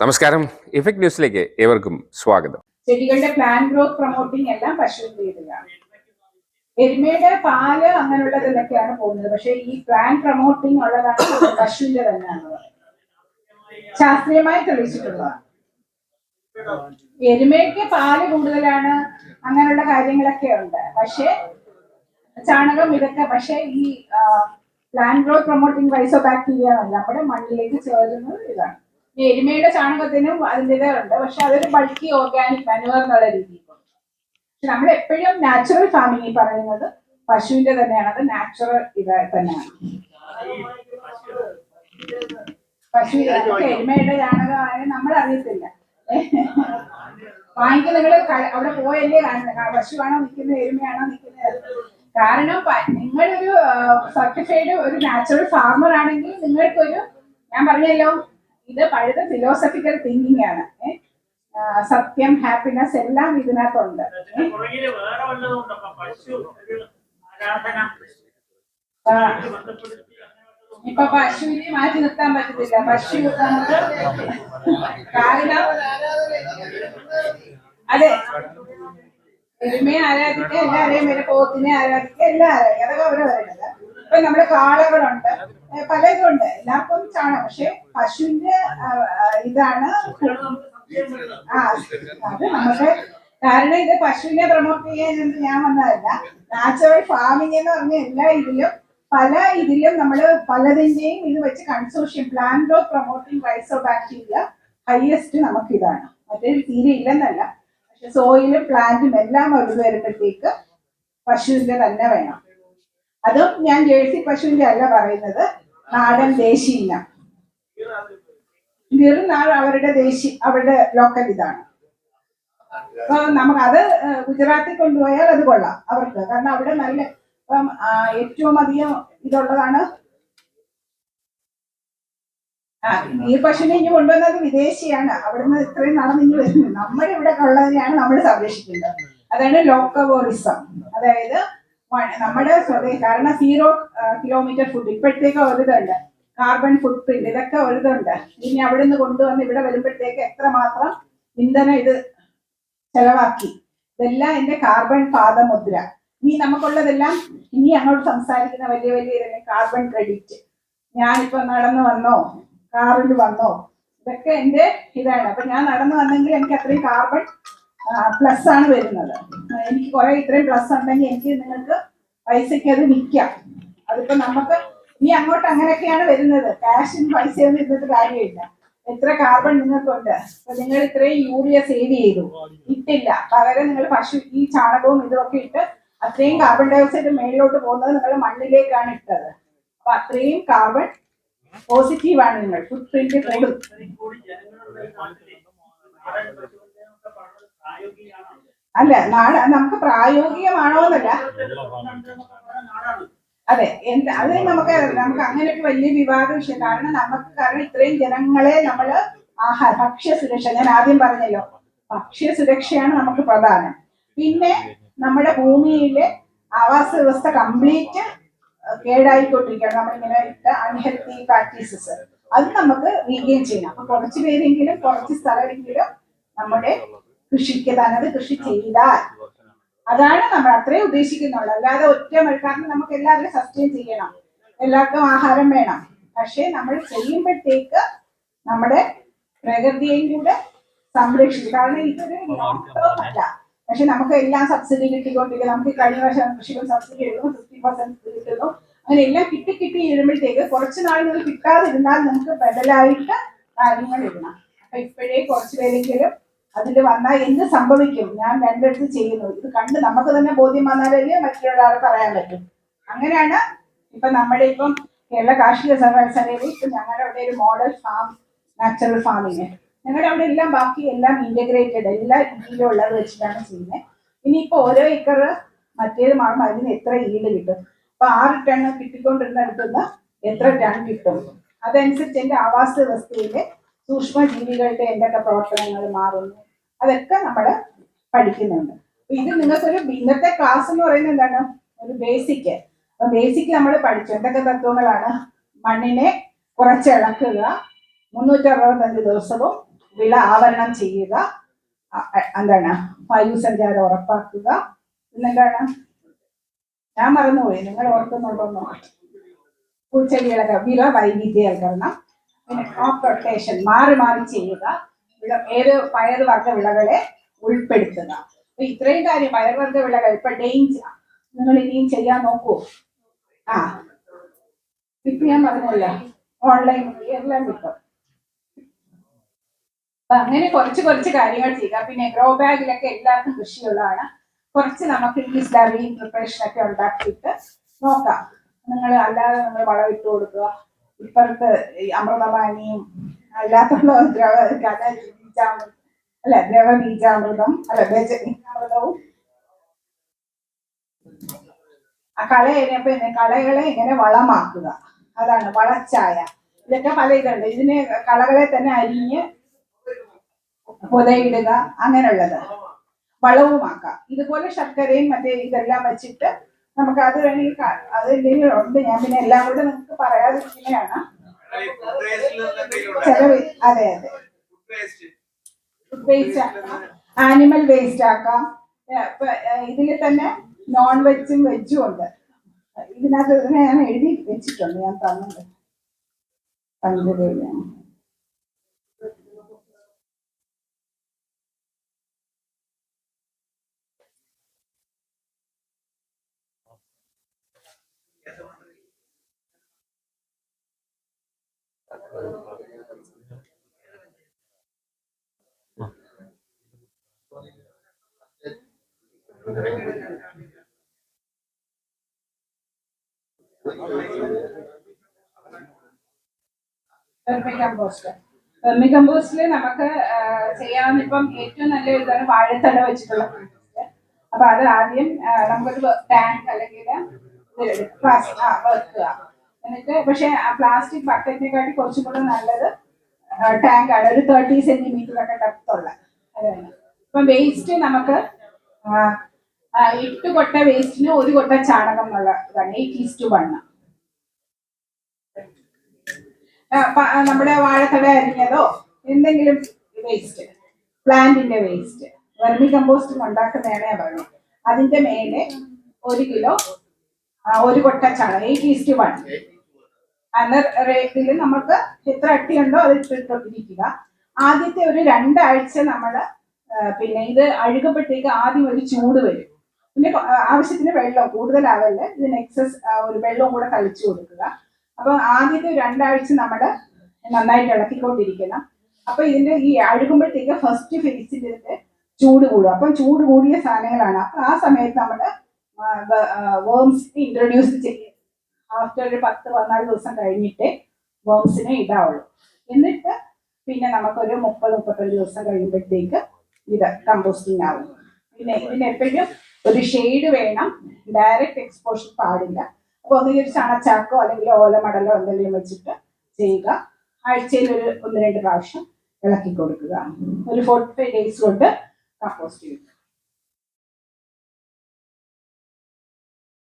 നമസ്കാരം. ഇഫക്ട് ന്യൂസിലേക്ക് ഏവർക്കും സ്വാഗതം. ചെടികളുടെ പ്ലാൻ ഗ്രോത്ത് പ്രൊമോട്ടിംഗ് എല്ലാം പശുവിന്റെ ഇതിലാണ് എരുമയുടെ പാൽ അങ്ങനെയുള്ളതിലൊക്കെയാണ് പോകുന്നത്. പക്ഷെ ഈ പ്ലാൻ പ്രൊമോട്ടിംഗ് ഉള്ളതാണ് പശുവിന്റെ തന്നെയാണ്. ശാസ്ത്രീയമായി തെളിയിച്ചിട്ടുള്ളതാണ്. എരുമയ്ക്ക് പാൽ കൂടുതലാണ് അങ്ങനെയുള്ള കാര്യങ്ങളൊക്കെ ഉണ്ട്. പക്ഷെ ചാണകം ഇതൊക്കെ പക്ഷെ ഈ പ്ലാൻ ഗ്രോത്ത് പ്രൊമോട്ടിംഗ് വൈസോ ബാക്ടീരിയ നമ്മുടെ മണ്ണിലേക്ക് ചേരുന്നത് ഇതാണ്. എരുമയുടെ ചാണകത്തിനും ഉണ്ട് പക്ഷെ അതൊരു ബൾക്കി ഓർഗാനിക് മാനുവർ എന്നുള്ള രീതിയിൽ പക്ഷെ നമ്മൾ എപ്പോഴും നാച്ചുറൽ ഫാമിംഗ് പറയുന്നത് പശുവിന്റെ തന്നെയാണ്. അത് നാച്ചുറൽ ഇത് തന്നെയാണ്. പശു എരുമയുടെ ചാണകമായ നമ്മൾ അറിയത്തില്ല. വാങ്ങിക്കുന്ന നിങ്ങൾ അവിടെ പോയല്ലേ കാണുന്നത് പശുവാണോ നിൽക്കുന്നത് എരുമയാണോ നിൽക്കുന്നത്? കാരണം നിങ്ങളൊരു സർട്ടിഫൈഡ് ഒരു നാച്ചുറൽ ഫാർമർ ആണെങ്കിൽ നിങ്ങൾക്കൊരു ഞാൻ പറഞ്ഞല്ലോ ഇത് പഴുത ഫിലോസഫിക്കൽ തിങ്കിങ് ആണ്. സത്യം ഹാപ്പിനെസ് എല്ലാം ഇതിനകത്തുണ്ട്. ഇപ്പൊ പശുവിനെ മാറ്റി നിർത്താൻ പറ്റത്തില്ല. പശു കാരണം അതെ. എരുമയെ ആരാധിക്കുക എല്ലാരെയും വരെ പോത്തിനെ ആരാധിക്കുക എല്ലാം ആരാധിക്കുക അതൊക്കെ അവരെ പറയുന്നത്. ഇപ്പൊ നമ്മുടെ കാളകളുണ്ട്. ഏ, പലതുണ്ട്. എല്ലാവർക്കും ചാണകം പക്ഷെ പശുവിന്റെ ഇതാണ് ആ അത് നമ്മുടെ കാരണം ഇത് പശുവിനെ പ്രൊമോട്ട് ചെയ്യാൻ ഞാൻ വന്നതല്ല. നാച്ചുറൽ ഫാമിംഗ് എന്ന് പറഞ്ഞ എല്ലാ ഇതിലും പല ഇതിലും നമ്മൾ പലതിന്റെയും ഇത് വെച്ച് consortium plant growth promoting rhizobacteria highest നമുക്ക് ഇതാണ് മറ്റേ തീരെ ഇല്ലെന്നല്ല. പക്ഷെ സോയിലും പ്ലാന്റും എല്ലാം ഒഴിവ് വരുമ്പോഴത്തേക്ക് പശുവിന്റെ തന്നെ വേണം. അതും ഞാൻ ജേഴ്സി പശുവിന്റെ അല്ല പറയുന്നത്. നാടൻ ദേശീയ. ഇനം ഗിർനാൾ അവരുടെ ദേശി അവരുടെ ലോക്കൽ ഇതാണ്. നമുക്ക് അത് ഗുജറാത്തിൽ കൊണ്ടുപോയാൽ അത് കൊള്ളാം അവർക്ക്. കാരണം അവിടെ നല്ല ഇപ്പം ഏറ്റവും അധികം ഇതുള്ളതാണ്. ഈ പശുവിനെ ഇനി കൊണ്ടുവന്നത് വിദേശിയാണ്. അവിടുന്ന് ഇത്രയും നടന്ന് ഇനി വരുന്നത് നമ്മുടെ ഇവിടെ ഉള്ളതിനെയാണ് നമ്മൾ സംരക്ഷിക്കേണ്ടത് അതാണ് ലോക്കവോറിസം. അതായത് നമ്മുടെ കാരണം സീറോ കിലോമീറ്റർ ഫുഡ് ഇപ്പോഴത്തേക്ക് ഒരിതുണ്ട്. കാർബൺ ഫുട് പ്രിന്റ് ഇതൊക്കെ ഒരിതുണ്ട്. ഇനി അവിടെ നിന്ന് കൊണ്ടുവന്ന് ഇവിടെ വരുമ്പോഴത്തേക്ക് എത്രമാത്രം ഇന്ധനം ഇത് ചെലവാക്കി? ഇതെല്ലാം എന്റെ കാർബൺ പാദമുദ്ര. ഇനി നമുക്കുള്ളതെല്ലാം ഇനി അങ്ങോട്ട് സംസാരിക്കുന്ന വലിയ വലിയ കാർബൺ ക്രെഡിറ്റ് ഞാനിപ്പോ നടന്നു വന്നോ? കാറിൽ വന്നോ? ഇതൊക്കെ എന്റെ ഇതാണ്. അപ്പൊ ഞാൻ നടന്നു വന്നെങ്കിൽ എനിക്ക് അത്രയും കാർബൺ പ്ലസ് ആണ് വരുന്നത്. എനിക്ക് കുറെ ഇത്രയും പ്ലസ് ഉണ്ടെങ്കിൽ എനിക്ക് നിങ്ങൾക്ക് പൈസയ്ക്ക് അത് വിൽക്കാം. അതിപ്പോ നമുക്ക് ഇനി അങ്ങോട്ട് അങ്ങനെയൊക്കെയാണ് വരുന്നത്. ക്യാഷിന് പൈസയൊന്നും ഇരുന്നിട്ട് കാര്യമില്ല. എത്ര കാർബൺ നിങ്ങൾക്കുണ്ട്? അപ്പൊ നിങ്ങൾ ഇത്രയും യൂറിയ സേവ് ചെയ്തു. ഇട്ടില്ല. പകരം നിങ്ങൾ പശു ഈ ചാണകവും ഇതുമൊക്കെ ഇട്ട് അത്രയും കാർബൺ ഡയോക്സൈഡ് മേളിലോട്ട് പോകുന്നത് നിങ്ങൾ മണ്ണിലേക്കാണ് ഇട്ടത്. അപ്പൊ അത്രയും കാർബൺ പോസിറ്റീവ് ആണ് നിങ്ങൾ. ഫുട് പ്രിന്റ് കൂടും അല്ല നാട് നമുക്ക് പ്രായോഗികമാണോ എന്നല്ല. അതെ എന്ത് അത് നമുക്ക് നമുക്ക് അങ്ങനെ ഒരു വലിയ വിവാദ വിഷയം. കാരണം നമുക്ക് കാരണം ഇത്രയും ജനങ്ങളെ നമ്മൾ ആഹാര ഭക്ഷ്യ സുരക്ഷ ഞാൻ ആദ്യം പറഞ്ഞല്ലോ. ഭക്ഷ്യ സുരക്ഷയാണ് നമുക്ക് പ്രധാനം. പിന്നെ നമ്മുടെ ഭൂമിയിലെ ആവാസ വ്യവസ്ഥ കംപ്ലീറ്റ് കേടായിക്കൊണ്ടിരിക്കുകയാണ്. നമ്മളിങ്ങനെ ഇട്ട അൺഹെൽത്തി പ്രാക്ടീസസ് അത് നമുക്ക് റീഗെയിൻ ചെയ്യണം. അപ്പൊ കുറച്ച് പേരെങ്കിലും കുറച്ച് സ്ഥലമെങ്കിലും നമ്മുടെ കൃഷിക്ക് തനത് കൃഷി ചെയ്താൽ. അതാണ് നമ്മൾ അത്രേ ഉദ്ദേശിക്കുന്നുള്ളൂ. അല്ലാതെ ഒറ്റ മഴക്കാരന് നമുക്ക് എല്ലാവരും സസ്റ്റെയിൻ ചെയ്യണം. എല്ലാവർക്കും ആഹാരം വേണം. പക്ഷേ നമ്മൾ ചെയ്യുമ്പോഴത്തേക്ക് നമ്മുടെ പ്രകൃതിയെയും കൂടെ സംരക്ഷിക്കും. കാരണം ഇതൊരു അല്ല പക്ഷെ നമുക്ക് എല്ലാം സബ്സിഡി കിട്ടിക്കൊണ്ടിരിക്കും നമുക്ക് കഴിഞ്ഞ വർഷം കൃഷികൾ സബ്സിഡി എഴുതുന്നു ഫിഫ്റ്റി പെർസെന്റ് കിട്ടുന്നു. അങ്ങനെ എല്ലാം കിട്ടി കിട്ടി എഴുമ്പോഴത്തേക്ക് കുറച്ച് നാളുകൾ കിട്ടാതിരുന്നാൽ നമുക്ക് ബദലായിട്ട് കാര്യങ്ങൾ ഇടണം. അപ്പൊ ഇപ്പോഴേ കുറച്ച് പേരെങ്കിലും അതിൽ വന്നാൽ എന്ത് സംഭവിക്കും? ഞാൻ രണ്ടിടത്ത് ചെയ്യുന്നു. ഇത് കണ്ട് നമുക്ക് തന്നെ ബോധ്യം വന്നാലല്ലേ മറ്റൊരാളെ പറയാൻ പറ്റും. അങ്ങനെയാണ് ഇപ്പൊ നമ്മുടെ ഇപ്പം കേരള കാർഷിക സർവകലാശാലയിൽ ഇപ്പം ഞങ്ങളുടെ അവിടെ ഒരു മോഡൽ ഫാം നാച്ചുറൽ ഫാമിങ് ഞങ്ങളുടെ അവിടെ എല്ലാം ബാക്കി എല്ലാം ഇന്റഗ്രേറ്റഡ് എല്ലാ രീതിയിലും ഉള്ളത് വെച്ചിട്ടാണ് ചെയ്യുന്നത് ഇനിയിപ്പോ ഓരോ ഏക്കർ മറ്റേത് മാറും അതിന് എത്ര ഈട് കിട്ടും? അപ്പൊ ആറ് ടൺ കിട്ടിക്കൊണ്ടിരുന്നിടത്തുനിന്ന് എത്ര ടൺ കിട്ടും? അതനുസരിച്ച് എന്റെ ആവാസ വ്യവസ്ഥയിലെ സൂക്ഷ്മ ജീവികളുടെ എന്തൊക്കെ പ്രവർത്തനങ്ങൾ മാറുന്നു? അതൊക്കെ നമ്മൾ പഠിക്കുന്നുണ്ട്. ഇത് നിങ്ങൾക്കൊരു ഇന്നത്തെ ക്ലാസ് എന്ന് പറയുന്നത് എന്താണ്? ഒരു ബേസിക് അപ്പൊ ബേസിക് നമ്മൾ പഠിച്ചു. എന്തൊക്കെ തത്വങ്ങളാണ്? മണ്ണിനെ കുറച്ച് ഇളക്കുക മുന്നൂറ്റി അറുപത്തഞ്ച് ദിവസവും വിള ആവരണം ചെയ്യുക എന്താണ്? വായുസഞ്ചാരം ഉറപ്പാക്കുക. പിന്നെന്താണ്? ഞാൻ മറന്നുപോയി. നിങ്ങൾ ഓർക്കുന്നുണ്ടോന്നോ? പൂച്ചെടികളൊക്കെ വിള വൈവിധ്യവൽക്കരണം. പിന്നെ ക്രോപ്പ് റൊട്ടേഷൻ മാറി മാറി ചെയ്യുക. ഏത് പയർവർഗ വിളകളെ ഉൾപ്പെടുത്തുക. അപ്പൊ ഇത്രയും കാര്യം പയർവർഗ വിളകൾ ഇപ്പൊ ഡേഞ്ചർ നിങ്ങൾ ഇനിയും ചെയ്യാൻ നോക്കൂ. ആ. ഇപ്പൊ ഞാൻ പറഞ്ഞില്ല ഓൺലൈൻ എല്ലാം കിട്ടും അപ്പൊ അങ്ങനെ കുറച്ച് കുറച്ച് കാര്യങ്ങൾ ചെയ്യുക. പിന്നെ ഗ്രോ ബാഗിലൊക്കെ എല്ലാവർക്കും കൃഷിയുള്ളതാണ്. കുറച്ച് നമുക്ക് ഈ സ്ലറി പ്രിപ്പറേഷൻ ഒക്കെ ഉണ്ടാക്കിയിട്ട് നോക്കാം. നിങ്ങൾ അല്ലാതെ നിങ്ങൾ വളമിട്ട് കൊടുക്കുക. ഇപ്പുറത്ത് അമൃതപാനിയും അല്ലാത്തുള്ള ദ്രവ ബീജാമൃതം അല്ല ദ്രവ ബീജാമൃതം അല്ല ബീജ ബീജാമൃതവും ആ കളയെ പിന്നെ കളകളെ ഇങ്ങനെ വളമാക്കുക. അതാണ് വളച്ചായ ഇതൊക്കെ പല ഇതുണ്ട്. ഇതിന് കളകളെ തന്നെ അരിഞ്ഞ് പുതയിടുക അങ്ങനെയുള്ളത്. വളവുമാക്കാം. ഇതുപോലെ ശർക്കരയും മറ്റേ ഇതെല്ലാം വെച്ചിട്ട് നമുക്ക് അത് വേണമെങ്കിൽ അത് ഉണ്ട്. ഞാൻ പിന്നെ എല്ലാം കൂടെ നിങ്ങൾക്ക് പറയാതിരിക്കുന്നതാണ് ചെലവ് അതെ അതെ. വേസ്റ്റ് ആനിമൽ വേസ്റ്റ് ആക്കാം. ഇതിൽ തന്നെ നോൺ വെജും വെജും ഉണ്ട്. ഇതിനകത്ത് ഇതിനെ ഞാൻ എഴുതി വെച്ചിട്ടുണ്ട് ഞാൻ തന്നത് പഞ്ചകയിലാണ് വെർമി കമ്പോസ്റ്റ് വെർമി കമ്പോസ്റ്റിൽ നമുക്ക് ചെയ്യാവുന്ന ഇപ്പം ഏറ്റവും നല്ല ഇതാണ് വാഴത്തട വെച്ചിട്ടുള്ള. അപ്പൊ അത് ആദ്യം നമുക്കൊരു ടാങ്ക് അല്ലെങ്കിൽ വെക്കുക എന്നിട്ട് പക്ഷെ പ്ലാസ്റ്റിക് ബക്കറ്റിനെക്കാട്ടി കുറച്ചും കൂടെ നല്ലത് ടാങ്ക് ആണ്. ഒരു തേർട്ടി സെന്റിമീറ്റർ ഒക്കെ ഡെപ്ത് ഉള്ള. അതാണ്. ഇപ്പൊ വേസ്റ്റ് നമുക്ക് എട്ട് കൊട്ട വേസ്റ്റിന് ഒരു കൊട്ട ചാണകം എന്നുള്ള ഇതാണ് എയ്റ്റ് ടു ആ, നമ്മുടെ വാഴത്തട അരിഞ്ഞതോ? എന്തെങ്കിലും വേസ്റ്റ് പ്ലാന്റിന്റെ വേസ്റ്റ് വെർമി കമ്പോസ്റ്റും ഉണ്ടാക്കുന്നതാണ് ഞാൻ അതിന്റെ മേലെ ഒരു കിലോ ഒരു കൊട്ട ചാണകം എയ്റ്റ് ഈസ്റ്റ് വൺ അന്ന റേറ്റിൽ നമുക്ക് എത്ര അട്ടിയുണ്ടോ അത് ഇട്ടിട്ടിരിക്കുക ആദ്യത്തെ ഒരു രണ്ടാഴ്ച നമ്മൾ പിന്നെ ഇത് അഴുകപ്പെട്ടേക്ക് ആദ്യം ഒരു ചൂട് വരും. പിന്നെ ആവശ്യത്തിന് വെള്ളം കൂടുതലാവല്ല ഇതിന് എക്സസ് ഒരു വെള്ളവും കൂടെ തളിച്ചു കൊടുക്കുക. അപ്പൊ ആദ്യത്തെ രണ്ടാഴ്ച നമ്മൾ നന്നായിട്ട് ഇളക്കിക്കൊണ്ടിരിക്കണം. അപ്പൊ ഇതിന്റെ ഈ അഴുകുമ്പോഴത്തേക്ക് ഫസ്റ്റ് ഫേസിൽ ഇതിന്റെ ചൂട് കൂടും അപ്പം ചൂട് കൂടിയ സാധനങ്ങളാണ്. അപ്പൊ ആ സമയത്ത് നമ്മൾ വേംസ് ഇൻട്രൊഡ്യൂസ് ചെയ്യും ആഫ്റ്റർ ഒരു പത്ത് പതിനാല് ദിവസം കഴിഞ്ഞിട്ട് വേംസിനെ ഇടാവുള്ളൂ. എന്നിട്ട് പിന്നെ നമുക്കൊരു മുപ്പത് മുപ്പത്തൊരു ദിവസം കഴിയുമ്പോഴത്തേക്ക് ഇത് കമ്പോസ്റ്റിംഗ് ആവും. പിന്നെ ഇതിന് എപ്പോഴും ഒരു ഷെയ്ഡ് വേണം. ഡയറക്റ്റ് എക്സ്പോഷർ പാടില്ല. അപ്പൊ ഒന്നുകിൽ ഒരു ചണച്ചാക്കോ അല്ലെങ്കിൽ ഓലമടലോ എന്തെങ്കിലും വെച്ചിട്ട് ചെയ്യുക. ആഴ്ചയിൽ ഒരു ഒന്ന് രണ്ട് പ്രാവശ്യം ഇളക്കി കൊടുക്കുക. ഒരു ഫോർട്ടി ഫൈവ് ഡേയ്സ് കൊണ്ട് കമ്പോസ്റ്റ് ചെയ്യും.